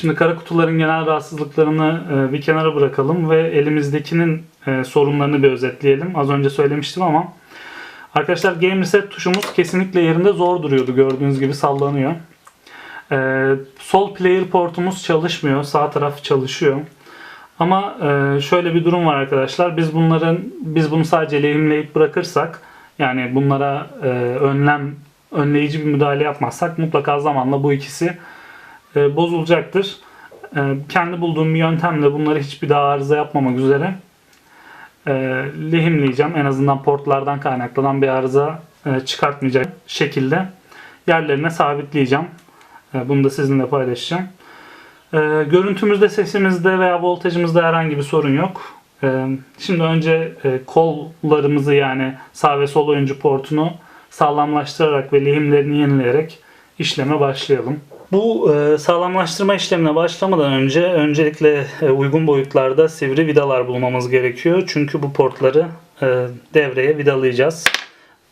Şimdi kara kutuların genel rahatsızlıklarını e, bir kenara bırakalım ve elimizdekinin e, sorunlarını bir özetleyelim. Az önce söylemiştim ama arkadaşlar Game Reset tuşumuz kesinlikle yerinde zor duruyordu. Gördüğünüz gibi sallanıyor. E, sol player portumuz çalışmıyor. Sağ taraf çalışıyor. Ama şöyle bir durum var arkadaşlar. Biz bunların biz bunu sadece lehimleyip bırakırsak yani bunlara önlem önleyici bir müdahale yapmazsak mutlaka zamanla bu ikisi e, bozulacaktır. E, kendi bulduğum bir yöntemle bunları hiçbir daha arıza yapmamak üzere e, lehimleyeceğim. En azından portlardan kaynaklanan bir arıza çıkartmayacak şekilde yerlerine sabitleyeceğim. Bunu da sizinle paylaşacağım. Görüntümüzde, sesimizde veya voltajımızda herhangi bir sorun yok. Şimdi önce kollarımızı yani sağ ve sol oyuncu portunu sağlamlaştırarak ve lehimlerini yenileyerek işleme başlayalım. Bu e, sağlamlaştırma işlemine başlamadan önce öncelikle e, uygun boyutlarda sivri vidalar bulmamız gerekiyor. Çünkü bu portları e, devreye vidalayacağız.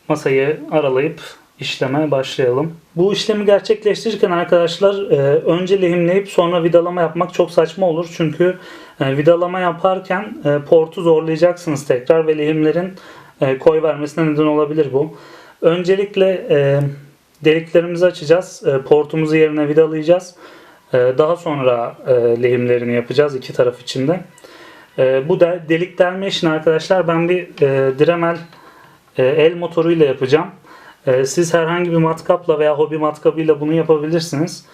Masayı aralayıp işleme başlayalım. Bu işlemi gerçekleştirirken arkadaşlar önce lehimleyip sonra vidalama yapmak çok saçma olur. Çünkü vidalama yaparken portu zorlayacaksınız tekrar ve lehimlerin koy vermesine neden olabilir bu. Öncelikle deliklerimizi açacağız. E, portumuzu yerine vidalayacağız. E, daha sonra e, lehimlerini yapacağız iki taraf içinde. Bu da delik delme işini arkadaşlar ben bir Dremel el motoruyla yapacağım. Siz herhangi bir matkapla veya hobi matkabıyla bunu yapabilirsiniz.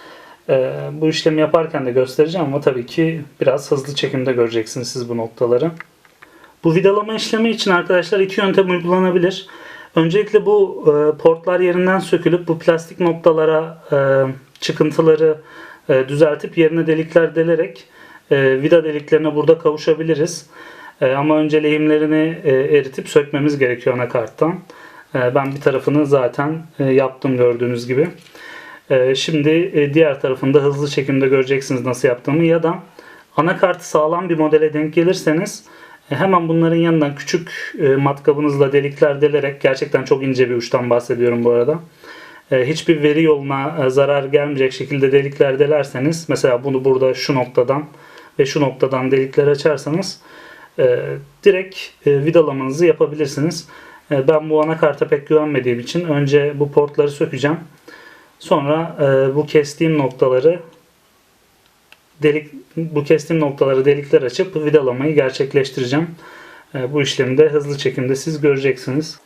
Bu işlemi yaparken de göstereceğim ama tabii ki biraz hızlı çekimde göreceksiniz siz bu noktaları. Bu vidalama işlemi için arkadaşlar iki yöntem uygulanabilir. Öncelikle bu e, portlar yerinden sökülüp bu plastik noktalara e, çıkıntıları e, düzeltip yerine delikler delerek e, vida deliklerine burada kavuşabiliriz. E, ama önce lehimlerini e, eritip sökmemiz gerekiyor anakarttan. E, ben bir tarafını zaten e, yaptım gördüğünüz gibi. E, şimdi e, diğer tarafında hızlı çekimde göreceksiniz nasıl yaptığımı ya da anakartı sağlam bir modele denk gelirseniz Hemen bunların yanından küçük e, matkabınızla delikler delerek gerçekten çok ince bir uçtan bahsediyorum bu arada. E, Hiçbir veri yoluna e, zarar gelmeyecek şekilde delikler delerseniz mesela bunu burada şu noktadan ve şu noktadan delikler açarsanız e, direkt e, vidalamanızı yapabilirsiniz. E, Ben bu anakarta pek güvenmediğim için önce bu portları sökeceğim. Sonra e, bu kestiğim noktaları delik bu kestiğim noktaları delikler açıp vidalamayı gerçekleştireceğim. E, Bu işlemi de hızlı çekimde siz göreceksiniz.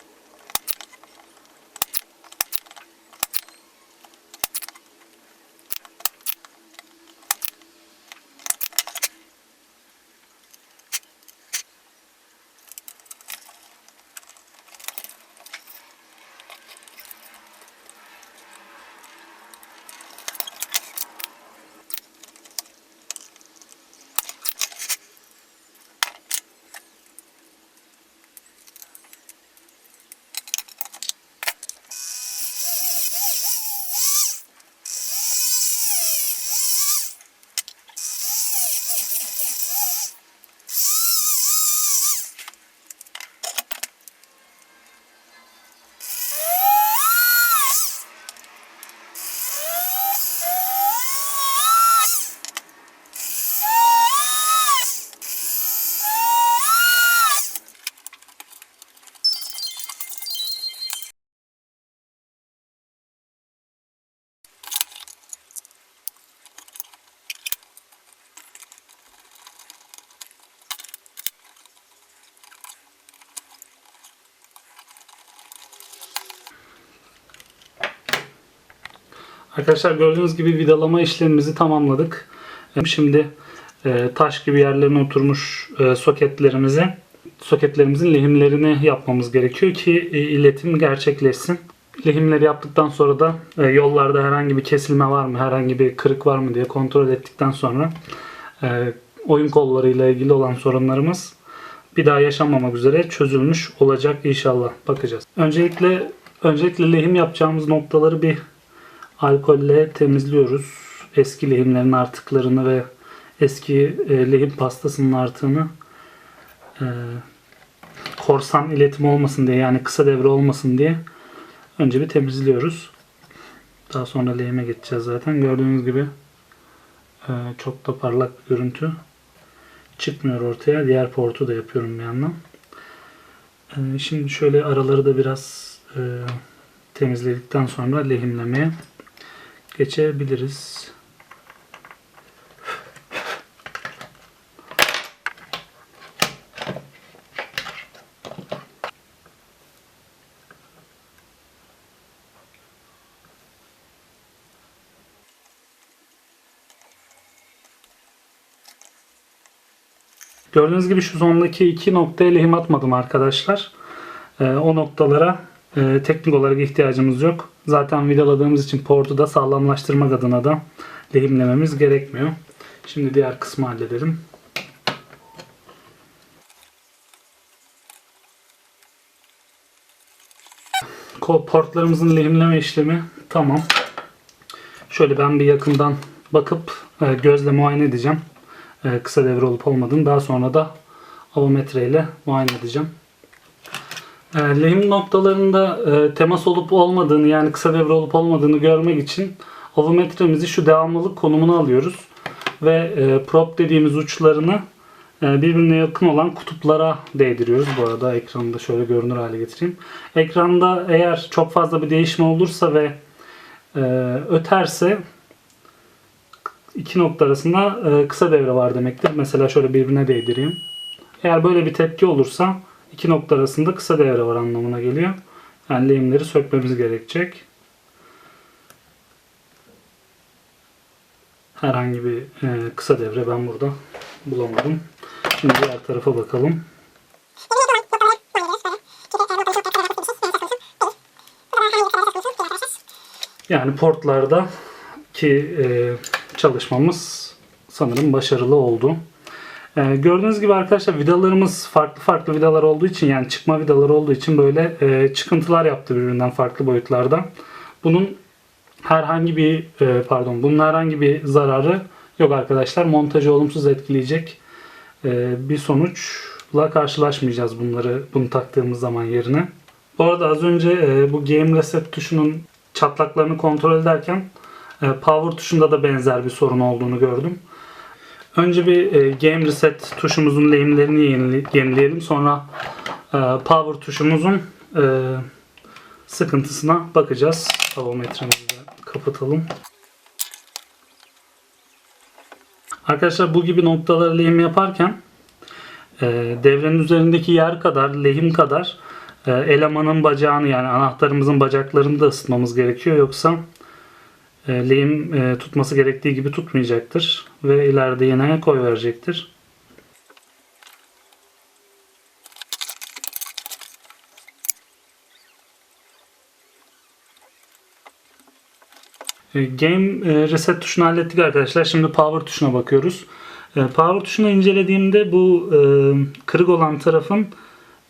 Arkadaşlar gördüğünüz gibi vidalama işlemimizi tamamladık. E, Şimdi e, taş gibi yerlerine oturmuş e, soketlerimizi soketlerimizin lehimlerini yapmamız gerekiyor ki e, iletim gerçekleşsin. Lehimleri yaptıktan sonra da yollarda herhangi bir kesilme var mı, herhangi bir kırık var mı diye kontrol ettikten sonra oyun kollarıyla ilgili olan sorunlarımız bir daha yaşanmamak üzere çözülmüş olacak inşallah. Bakacağız. Öncelikle öncelikle lehim yapacağımız noktaları bir alkolle temizliyoruz. Eski lehimlerin artıklarını ve eski e, lehim pastasının artığını e, korsan iletim olmasın diye yani kısa devre olmasın diye önce bir temizliyoruz. Daha sonra lehime geçeceğiz zaten. Gördüğünüz gibi e, çok da parlak bir görüntü çıkmıyor ortaya. Diğer portu da yapıyorum bir yandan. E, şimdi şöyle araları da biraz e, temizledikten sonra lehimlemeye geçebiliriz. Gördüğünüz gibi şu sondaki iki noktaya lehim atmadım arkadaşlar. Ee, o noktalara e, teknik olarak ihtiyacımız yok. Zaten vidaladığımız için portu da sağlamlaştırmak adına da lehimlememiz gerekmiyor. Şimdi diğer kısmı halledelim. Portlarımızın lehimleme işlemi tamam. Şöyle ben bir yakından bakıp e, gözle muayene edeceğim. E, kısa devre olup olmadığını. Daha sonra da avometre ile muayene edeceğim. E, lehim noktalarında e, temas olup olmadığını yani kısa devre olup olmadığını görmek için avometremizi şu devamlılık konumuna alıyoruz. Ve e, prop dediğimiz uçlarını e, birbirine yakın olan kutuplara değdiriyoruz. Bu arada ekranı da şöyle görünür hale getireyim. Ekranda eğer çok fazla bir değişme olursa ve öterse iki nokta arasında kısa devre var demektir. Mesela şöyle birbirine değdireyim. Eğer böyle bir tepki olursa iki nokta arasında kısa devre var anlamına geliyor. Yani lehimleri sökmemiz gerekecek. Herhangi bir e, kısa devre ben burada bulamadım. Şimdi diğer tarafa bakalım. Yani portlarda ki e, çalışmamız sanırım başarılı oldu. E, gördüğünüz gibi arkadaşlar vidalarımız farklı farklı vidalar olduğu için yani çıkma vidalar olduğu için böyle e, çıkıntılar yaptı birbirinden farklı boyutlarda. Bunun herhangi bir e, pardon bunun herhangi bir zararı yok arkadaşlar. Montajı olumsuz etkileyecek e, bir sonuçla karşılaşmayacağız bunları bunu taktığımız zaman yerine. Bu arada az önce e, bu Game Reset tuşunun çatlaklarını kontrol ederken e, Power tuşunda da benzer bir sorun olduğunu gördüm. Önce bir e, Game Reset tuşumuzun lehimlerini yenile- yenileyelim. Sonra e, Power tuşumuzun e, sıkıntısına bakacağız. Avometremizi de kapatalım. Arkadaşlar bu gibi noktaları lehim yaparken e, devrenin üzerindeki yer kadar, lehim kadar e, elemanın bacağını yani anahtarımızın bacaklarını da ısıtmamız gerekiyor. Yoksa lehim e, tutması gerektiği gibi tutmayacaktır ve ileride yine koy verecektir. E, Game e, reset tuşunu hallettik arkadaşlar. Şimdi power tuşuna bakıyoruz. E, Power tuşunu incelediğimde bu e, kırık olan tarafın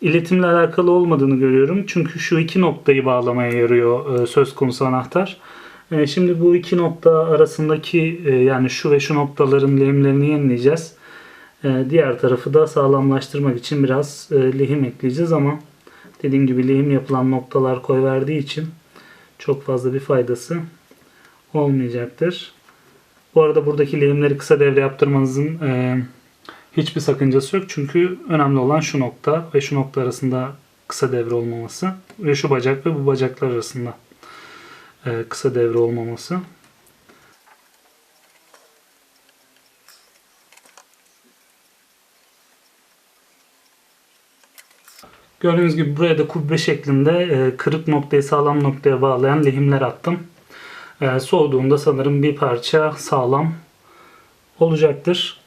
iletimle alakalı olmadığını görüyorum. Çünkü şu iki noktayı bağlamaya yarıyor e, söz konusu anahtar. E, Şimdi bu iki nokta arasındaki e, yani şu ve şu noktaların lehimlerini yenileyeceğiz. E, Diğer tarafı da sağlamlaştırmak için biraz e, lehim ekleyeceğiz ama dediğim gibi lehim yapılan noktalar koy verdiği için çok fazla bir faydası olmayacaktır. Bu arada buradaki lehimleri kısa devre yaptırmanızın e, hiçbir sakıncası yok. Çünkü önemli olan şu nokta ve şu nokta arasında kısa devre olmaması ve şu bacak ve bu bacaklar arasında kısa devre olmaması. Gördüğünüz gibi buraya da kubbe şeklinde e, kırık noktayı sağlam noktaya bağlayan lehimler attım. E, soğuduğunda sanırım bir parça sağlam olacaktır.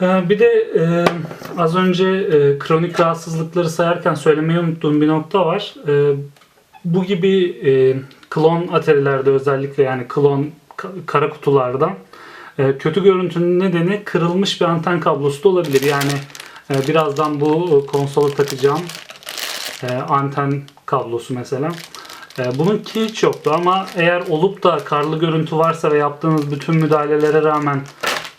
E, bir de e, az önce e, kronik rahatsızlıkları sayarken söylemeyi unuttuğum bir nokta var. E, bu gibi e, klon aterilerde özellikle yani klon ka- kara kutularda e, kötü görüntünün nedeni kırılmış bir anten kablosu da olabilir. Yani e, birazdan bu konsola takacağım e, anten kablosu mesela. E, bununki hiç yoktu ama eğer olup da karlı görüntü varsa ve yaptığınız bütün müdahalelere rağmen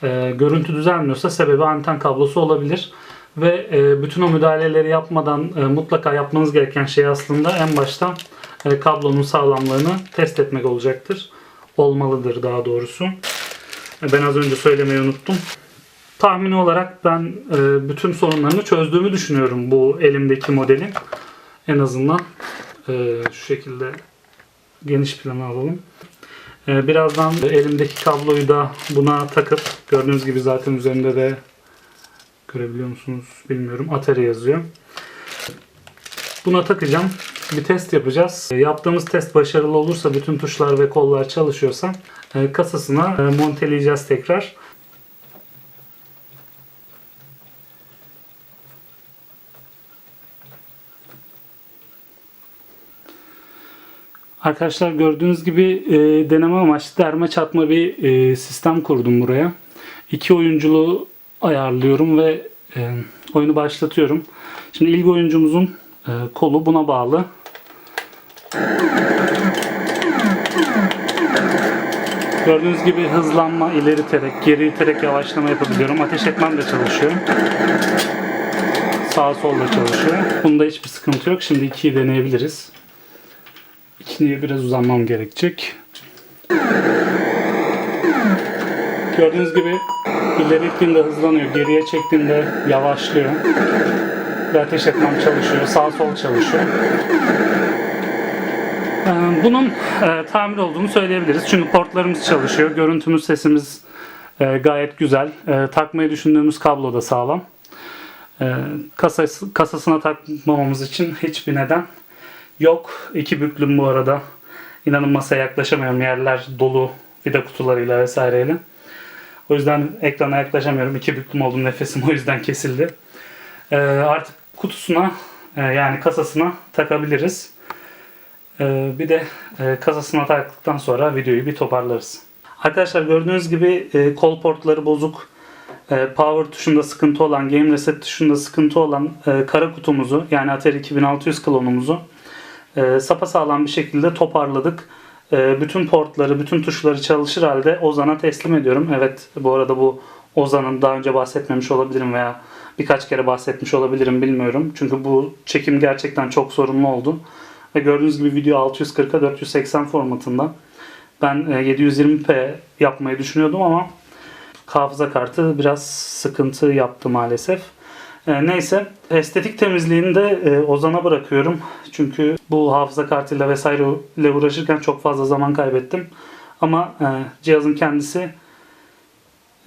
e, görüntü düzelmiyorsa sebebi anten kablosu olabilir. Ve e, bütün o müdahaleleri yapmadan e, mutlaka yapmanız gereken şey aslında en başta e, kablonun sağlamlığını test etmek olacaktır. Olmalıdır daha doğrusu. Ben az önce söylemeyi unuttum. Tahmini olarak ben bütün sorunlarını çözdüğümü düşünüyorum bu elimdeki modelin. En azından şu şekilde geniş plana alalım. Birazdan elimdeki kabloyu da buna takıp gördüğünüz gibi zaten üzerinde de görebiliyor musunuz bilmiyorum Atari yazıyor. Buna takacağım. Bir test yapacağız. E, Yaptığımız test başarılı olursa bütün tuşlar ve kollar çalışıyorsa e, kasasına e, monteleyeceğiz tekrar. Arkadaşlar gördüğünüz gibi e, deneme amaçlı derme çatma bir e, sistem kurdum buraya. İki oyunculuğu ayarlıyorum ve e, oyunu başlatıyorum. Şimdi ilk oyuncumuzun e, kolu buna bağlı. Gördüğünüz gibi hızlanma, ileri iterek, geri iterek yavaşlama yapabiliyorum. Ateş etmem de çalışıyor. Sağ sol da çalışıyor. Bunda hiçbir sıkıntı yok. Şimdi ikiyi deneyebiliriz. İkiye biraz uzanmam gerekecek. Gördüğünüz gibi ileri hızlanıyor. Geriye çektiğimde yavaşlıyor. Ve ateş etmem çalışıyor. Sağ sol çalışıyor. Ee, Bunun e, tamir olduğunu söyleyebiliriz. Çünkü portlarımız çalışıyor. Görüntümüz, sesimiz e, gayet güzel. E, takmayı düşündüğümüz kablo da sağlam. Kasası, kasasına takmamamız için hiçbir neden yok. İki büklüm bu arada. İnanın masaya yaklaşamıyorum. Yerler dolu vida kutularıyla vesaireyle. O yüzden ekrana yaklaşamıyorum. İki büklüm oldum. Nefesim o yüzden kesildi. E, artık kutusuna e, yani kasasına takabiliriz. Ee, bir de e, kasasına taktıktan sonra videoyu bir toparlarız. Arkadaşlar gördüğünüz gibi e, kol portları bozuk, e, power tuşunda sıkıntı olan, game reset tuşunda sıkıntı olan e, kara kutumuzu yani Atari 2600 klonumuzu e, sapasağlam bir şekilde toparladık. E, bütün portları, bütün tuşları çalışır halde Ozan'a teslim ediyorum. Evet bu arada bu Ozan'ın daha önce bahsetmemiş olabilirim veya birkaç kere bahsetmiş olabilirim bilmiyorum. Çünkü bu çekim gerçekten çok sorunlu oldu. Ve gördüğünüz gibi video 640'a 480 formatında. Ben e, 720p yapmayı düşünüyordum ama hafıza kartı biraz sıkıntı yaptı maalesef. E, Neyse estetik temizliğini de e, Ozan'a bırakıyorum. Çünkü bu hafıza kartıyla vesaire ile uğraşırken çok fazla zaman kaybettim. Ama e, cihazın kendisi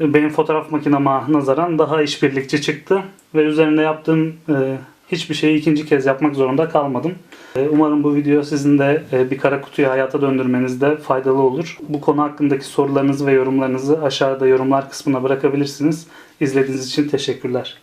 e, benim fotoğraf makinama nazaran daha işbirlikçi çıktı. Ve üzerinde yaptığım e, hiçbir şeyi ikinci kez yapmak zorunda kalmadım. E, Umarım bu video sizin de e, bir kara kutuyu hayata döndürmenizde faydalı olur. Bu konu hakkındaki sorularınızı ve yorumlarınızı aşağıda yorumlar kısmına bırakabilirsiniz. İzlediğiniz için teşekkürler.